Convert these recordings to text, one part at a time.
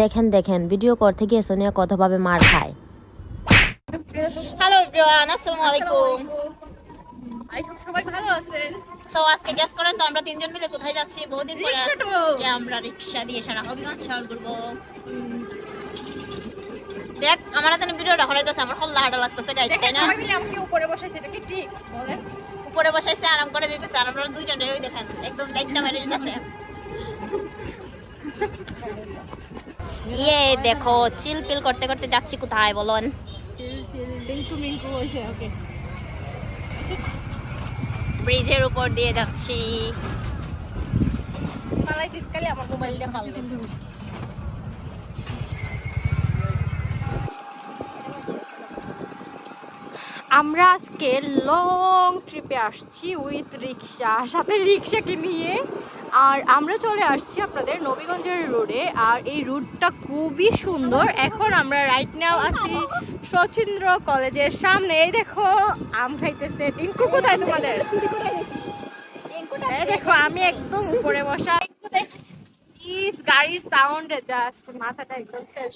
দেখেন দেখেন ভিডিও করতে গিয়ে সোনিয়া কতভাবে মার খায়। হ্যালো এভরিওয়ান আসসালামু আলাইকুম। আই হোপ সবাই ভালো আছেন সো আজকে গেস করেন তো আমরা তিনজন মিলে কোথায় যাচ্ছি? বহুদিন পরে রিকশা আমরা রিক্সা দিয়ে সারা হবিগঞ্জ শহর ঘুরবো দেখ আমার হাতে ভিডিওটা হরাইতেছে আমার হল্লা হাঁটা লাগতেছে গাইস তাই না? সবাই মিলে আমাকে উপরে বসাইছে এটা কি ঠিক? বলেন। উপরে বসাইছে আরাম করে দিতেছে আর আমরা দুইজন রে দেখেন একদম দায়িত্ব মেরে দিতেছে ইয়ে দেখো চিল পিল করতে করতে যাচ্ছি কোথায়, বলুন? ব্রিজের উপর দিয়ে যাচ্ছি। আমার মোবাইল দিয়ে আমরা আজকে লং ট্রিপে আসছি উইথ রিক্সা সাথে রিক্সাকে নিয়ে। আর আমরা চলে আসছি আপনাদের নবীগঞ্জের রোডে আর এই রুটটা খুবই সুন্দর। এখন আমরা রাইট নাও আছি শচীন্দ্র কলেজের সামনে। এই দেখো, আম খাইতেছে। টিঙ্কু কোথায় তোমাদের? দেখো, আমি একদম উপরে বসা। গাড়ির সাউন্ডে জাস্ট মাথাটা একদম শেষ।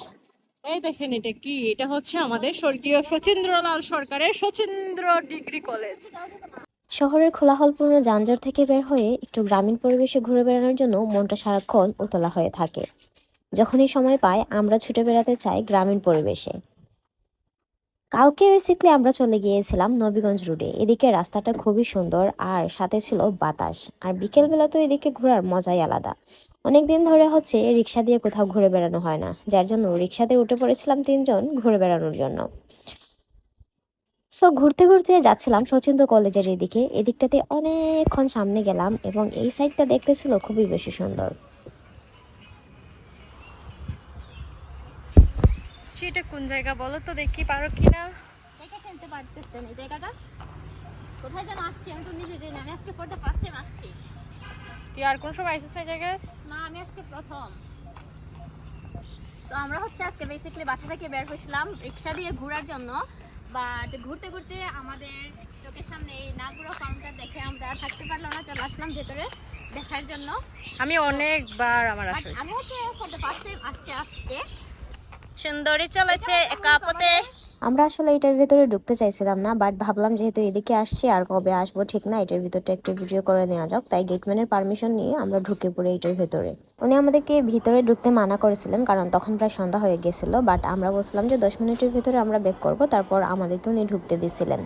এই দেখেন এটা কি? এটা হচ্ছে আমাদের স্বর্গীয় সচিন্দ্রলাল সরকারের সচিন্দ্র ডিগ্রি কলেজ। শহরের কোলাহলপূর্ণ যানজট থেকে বের হয়ে একটু গ্রামীণ পরিবেশে ঘুরে বেড়ানোর জন্য মনটা সারাক্ষণ উতলা হয়ে থাকে। যখনই সময় পায়, আমরা ছুটে বেড়াতে চাই গ্রামীণ পরিবেশে। কালকে বেসিকলি আমরা চলে গিয়েছিলাম নবীগঞ্জ রোডে এদিকে রাস্তাটা খুবই সুন্দর আর সাথে ছিল বাতাস। আর বিকেলবেলা তো এদিকে ঘোরার মজাই আলাদা। অনেক দিন ধরে হচ্ছে রিক্সা দিয়ে কোথাও ঘুরে বেড়ানো হয় না। যার জন্য রিক্সাতে উঠে পড়েছিলাম তিনজন ঘুরে বেড়ানোর জন্য। সো ঘুরতে ঘুরতে যাচ্ছিলাম সচিন্দ্র কলেজের এদিকে। এদিকটাতে অনেকক্ষণ সামনে গেলাম এবং এই সাইডটা দেখতে ছিল খুবই বেশি সুন্দর। সেটা কোন জায়গা বলো তো দেখি পারো কিনা? দেখে চিনতে পারতেছেন এই জায়গাটা? কোথায় যেন আসছি আমি তো নিজে জানি না। আমি আজকে ফোরটা ফার্স্ট টাইম আসছি। তুই আর কোন সময় আইসিস এই জায়গায়? না আমি আজকে প্রথম। তো আমরা হচ্ছে আজকে বেসিক্যালি বাসা থেকে বের হয়েছিলাম রিক্সা দিয়ে ঘোরার জন্য বাট ঘুরতে ঘুরতে আমাদের চোখের সামনে এই নাগুড়া ফার্মটা দেখে আমরা থাকতে পারলাম না চলে আসলাম ভেতরে দেখার জন্য। আমি অনেকবার আমার আমি হচ্ছে ফর দ্য ফার্স্ট টাইম আসছি আজকে। সুন্দরী চলেছে একা পথে আমরা আসলে এটার ভিতরে ঢুকতে চাইছিলাম না বাট ভাবলাম যেহেতু এদিকে আসছি আর কবে আসব ঠিক না এটার ভিতরটা একটু ভিডিও করে নেওয়া যাক। তাই গেটম্যানের পারমিশন নিয়ে আমরা ঢুকে পড়ি এটার ভেতরে। উনি আমাদেরকে ভিতরে ঢুকতে মানা করেছিলেন কারণ তখন প্রায় সন্ধ্যা হয়ে গেছিল বাট আমরা বলছিলাম যে দশ মিনিটের ভিতরে আমরা বেক করব তারপর আমাদেরকে উনি ঢুকতে দিছিলেন।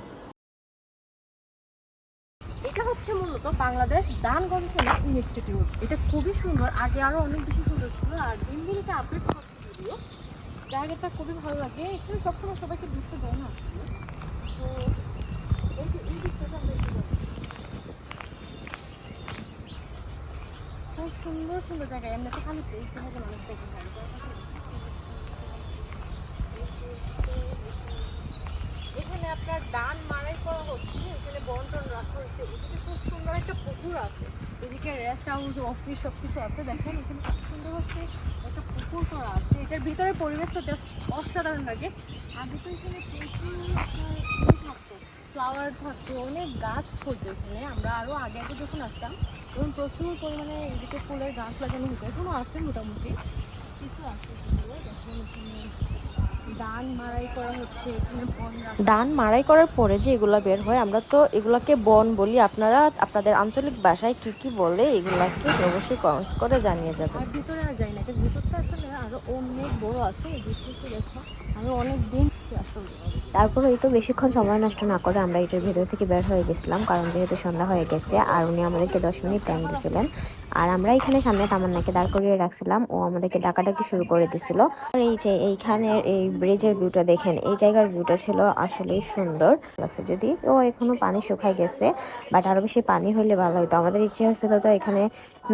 এটা হচ্ছে মূলত বাংলাদেশ দান গবেষণা ইনস্টিটিউট। এটা খুবই সুন্দর আগে আরও অনেক বেশি সুন্দর ছিল আর দিন দিন এটা আপডেট জায়গাটা খুবই ভালো লাগে। এখানে সবসময় সবাইকে ঢুকতে দেয় না। তো এই এই দিকটা আমরা খুব সুন্দর সুন্দর জায়গা এমনিতে খালি প্লেস দেখে মানুষ দেখে এখানে আপনার দান মারাই করা হচ্ছে, এখানে বন্টন রাখা হয়েছে। এদিকে খুব সুন্দর একটা পুকুর আছে। এদিকে রেস্ট হাউস অফিস সব কিছু আছে। দেখেন, এখানে খুব সুন্দর হচ্ছে একটা পুকুর করা এটার ভিতরে পরিবেশটা জাস্ট অসাধারণ লাগে। আগে তো এখানে প্রচুর থাকতো ফ্লাওয়ার থাকতো, অনেক গাছ থাকতো এখানে। আমরা আরও আগে আগে যখন আসতাম, তখন প্রচুর পরিমাণে এদিকে ফুলের গাছ লাগানো হতো। এখনও আছে মোটামুটি। কিছু আছে দান মারাই করা হচ্ছে এখানে বন রাখা ধান করার পরে যে এগুলা বের হয় আমরা তো এগুলাকে বন বলি। আপনারা আপনাদের আঞ্চলিক ভাষায় কি কি বলে এগুলাকে অবশ্যই কমেন্টস করে জানিয়ে যাবেন। আর ভিতরে আর যাই না ভিতরটা আসলে আরও অনেক বড় আছে দেখো। আমি অনেক দিন আসলে। তারপর এই তো বেশিক্ষণ সময় নষ্ট না করে আমরা এটার ভেতর থেকে বের হয়ে গেছিলাম কারণ যেহেতু সন্ধ্যা হয়ে গেছে আর উনি আমাদেরকে দশ মিনিট টাইম দিয়েছিলেন আর আমরা এখানে সামনে তামান্নাকে দাঁড় করিয়ে রাখছিলাম। ও আমাদেরকে ডাকাডাকি শুরু করে দিছিল। আর এই যে এইখানের এই ব্রিজের ভিউটা দেখেন, এই জায়গার ভিউটা ছিল আসলে সুন্দর। লাগছে যদি ও এখনও পানি শুকায় গেছে বাট আরও বেশি পানি হলে ভালো হতো আমাদের ইচ্ছে হয়েছিল তো এখানে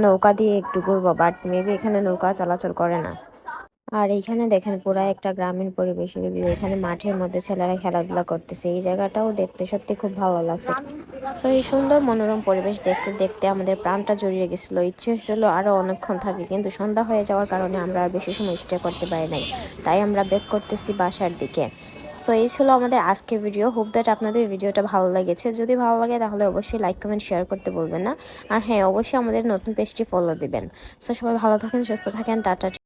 নৌকা দিয়ে একটু ঘুরবো বাট মেবি এখানে নৌকা চলাচল করে না। আর এইখানে দেখেন পুরা একটা গ্রামীণ পরিবেশের ভিউ এখানে মাঠের মধ্যে ছেলেরা খেলাধুলা করতেছে। এই জায়গাটাও দেখতে সত্যি খুব ভালো লাগছে। তো এই সুন্দর মনোরম পরিবেশ দেখতে দেখতে আমাদের প্রাণটা জড়িয়ে গেছিল। ইচ্ছে হয়েছিল আরও অনেকক্ষণ থাকি, কিন্তু সন্ধ্যা হয়ে যাওয়ার কারণে আমরা আর বেশি সময় স্টে করতে পারি নাই। তাই আমরা বেক করতেছি বাসার দিকে। সো এই ছিল আমাদের আজকের ভিডিও হোপ দ্যাট আপনাদের ভিডিওটা ভালো লেগেছে। যদি ভালো লাগে, তাহলে অবশ্যই লাইক কমেন্ট শেয়ার করতে বলবেন না। আর হ্যাঁ অবশ্যই আমাদের নতুন পেজটি ফলো দিবেন। সো সবাই ভালো থাকেন, সুস্থ থাকেন। টাটা।